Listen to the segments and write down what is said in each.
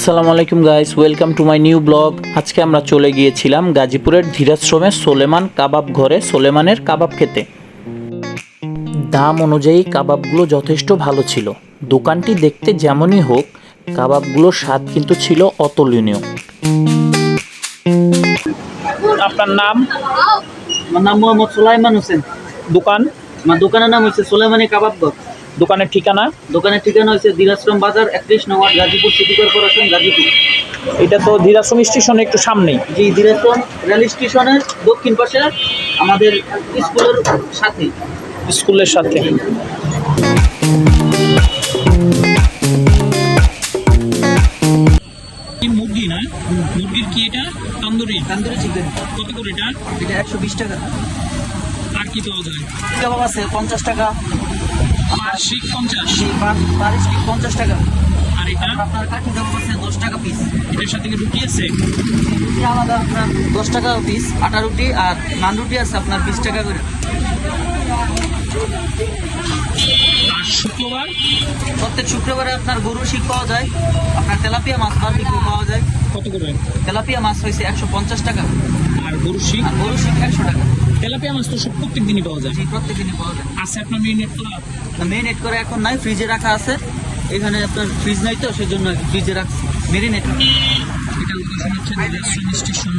আসসালামু আলাইকুম guys welcome to my new blog আজকে আমরা চলে গিয়েছিলাম গাজীপুরের ধীরাশ্রমের সোলেমান কাবাব ঘরে, সোলেমানের কাবাব খেতে। দাম অনুযায়ী কাবাবগুলো যথেষ্ট ভালো ছিল। দোকানটি দেখতে যেমনই হোক, কাবাবগুলোর স্বাদ কিন্তু ছিল অতুলনীয়। আপনার নাম? আমার নাম মোহাম্মদ সুলাইমান হোসেন। দোকান? আমার দোকানের নাম হচ্ছে সুলাইমানি কাবাব ঘর। দোকানের ঠিকানা? দোকানের ঠিকানা হচ্ছে দিনাশ্রম বাজার একত্রিশ নম্বর গাজীপুর সিটি কর্পোরেশন গাজীপুর। এটা তো ধীরাশ্রম স্টেশনের একটু সামনেই। জি দিনাশ্রম রেল স্টেশনের দক্ষিণ পাশে আমাদের স্কুলের সাথে। স্কুলের সাথে। মুরগি না? মুরগির কি এটা? তন্দুরি। তান্দুরি চিকেন কত করে এটা? এটা একশো বিশ টাকা। আর কি পাওয়া যায়? কাবাব আছে? পঞ্চাশ টাকা। বার্ষিক পঞ্চাশ। পারিশ্রিক পঞ্চাশ টাকা। আর এটা? আপনার কাঠি কাবাব আছে দশ টাকা পিস এটার সাথে রুটি আছে? রুটি আলাদা আপনার দশ টাকা পিস আটা রুটি আর নান রুটি আছে আপনার বিশ টাকা করে। আর শুক্রবার? প্রত্যেক শুক্রবারে আপনার গরুর শিক পাওয়া যায় আপনার তেলাপিয়া মাছ বারবিকিউ পাওয়া যায়। কত করে? তেলাপিয়া মাছ হয়েছে একশো পঞ্চাশ টাকা। আর গরুর শিক? গরুর শিক একশো টাকা। তেলাপিয়া মাছ তো সব প্রত্যেক দিনই পাওয়া যায়। প্রত্যেক দিনই পাওয়া যায়। আছে আপনার তো মেরিনেট করে এখন নাই ফ্রিজে রাখা আছে। এখানে আপনার ফ্রিজ নাই তো সেই জন্য ফ্রিজে রাখছি। মেরিনেট এটা লোকেশন হচ্ছে দিনাজপুর স্টেশন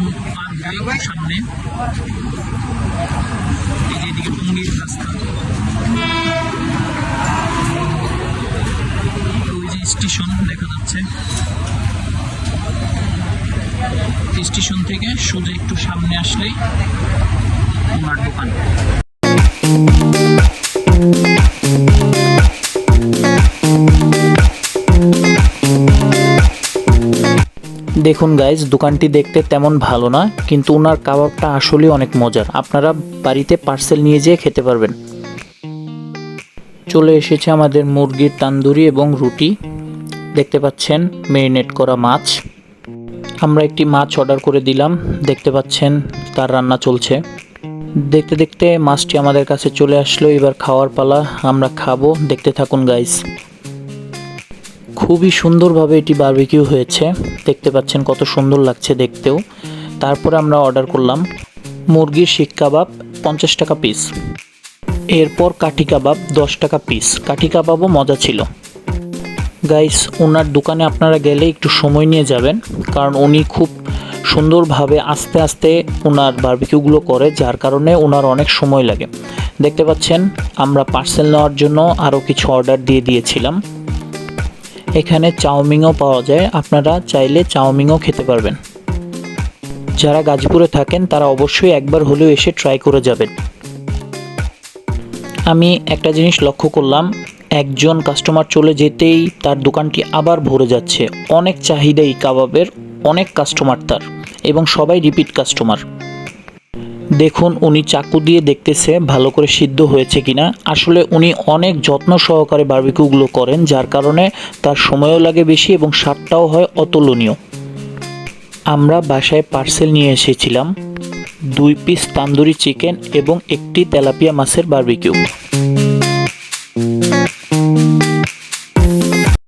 পার সামনে। এই যে এদিকে টঙ্গির রাস্তা। ওই যে স্টেশন দেখা যাচ্ছে। স্টেশন থেকে সোজা একটু সামনে আসলেই ওনার দোকান। দেখুন গাইজ দোকানটি দেখতে তেমন ভালো না, কিন্তু ওনার কাবাবটা আসলে অনেক মজার। আপনারা বাড়িতে পার্সেল নিয়ে যেয়ে খেতে পারবেন। চলে এসেছে আমাদের মুরগির তান্দুরি এবং রুটি। দেখতে পাচ্ছেন মেরিনেট করা মাছ। আমরা একটি মাছ অর্ডার করে দিলাম। দেখতে পাচ্ছেন, তার রান্না চলছে। দেখতে দেখতে মাছটি আমাদের কাছে চলে আসলো। এবার খাওয়ার পালা আমরা খাব। দেখতে থাকুন গাইস খুবই সুন্দরভাবে এটি বারবিকিউ হয়েছে। দেখতে পাচ্ছেন কত সুন্দর লাগছে দেখতেও। তারপরে আমরা অর্ডার করলাম মুরগির শিক কাবাব পঞ্চাশ টাকা পিস এরপর কাঠি কাবাব দশ টাকা পিস কাঠি কাবাবও মজা ছিল। গাইস ওনার দোকানে আপনারা গেলে একটু সময় নিয়ে যাবেন। কারণ উনি খুব সুন্দরভাবে আস্তে আস্তে ওনার বারবিকিউগুলো করে, যার কারণে ওনার অনেক সময় লাগে। দেখতে পাচ্ছেন, আমরা পার্সেল নেওয়ার জন্য আরও কিছু অর্ডার দিয়ে দিয়েছিলাম। এখানে চাউমিনও পাওয়া যায়, আপনারা চাইলে চাউমিনও খেতে পারবেন। যারা গাজীপুরে থাকেন, তারা অবশ্যই একবার হলেও এসে ট্রাই করে যাবেন। আমি একটা জিনিস লক্ষ্য করলাম, একজন কাস্টমার চলে যেতেই তার দোকানটি আবার ভরে যাচ্ছে। অনেক চাহিদা এই কাবাবের, অনেক কাস্টমার তার। এবং সবাই রিপিট কাস্টমার দেখুন, উনি চাকু দিয়ে দেখতেছে ভালো করে সিদ্ধ হয়েছে কিনা। আসলে উনি অনেক যত্ন সহকারে বার্বিকিউগুলো করেন, যার কারণে তার সময়ও লাগে বেশি এবং স্বাদটাও হয় অতুলনীয়। আমরা বাসায় পার্সেল নিয়ে এসেছিলাম, দুই পিস তান্দুরি চিকেন এবং একটি তেলাপিয়া মাছের বারবিকিউ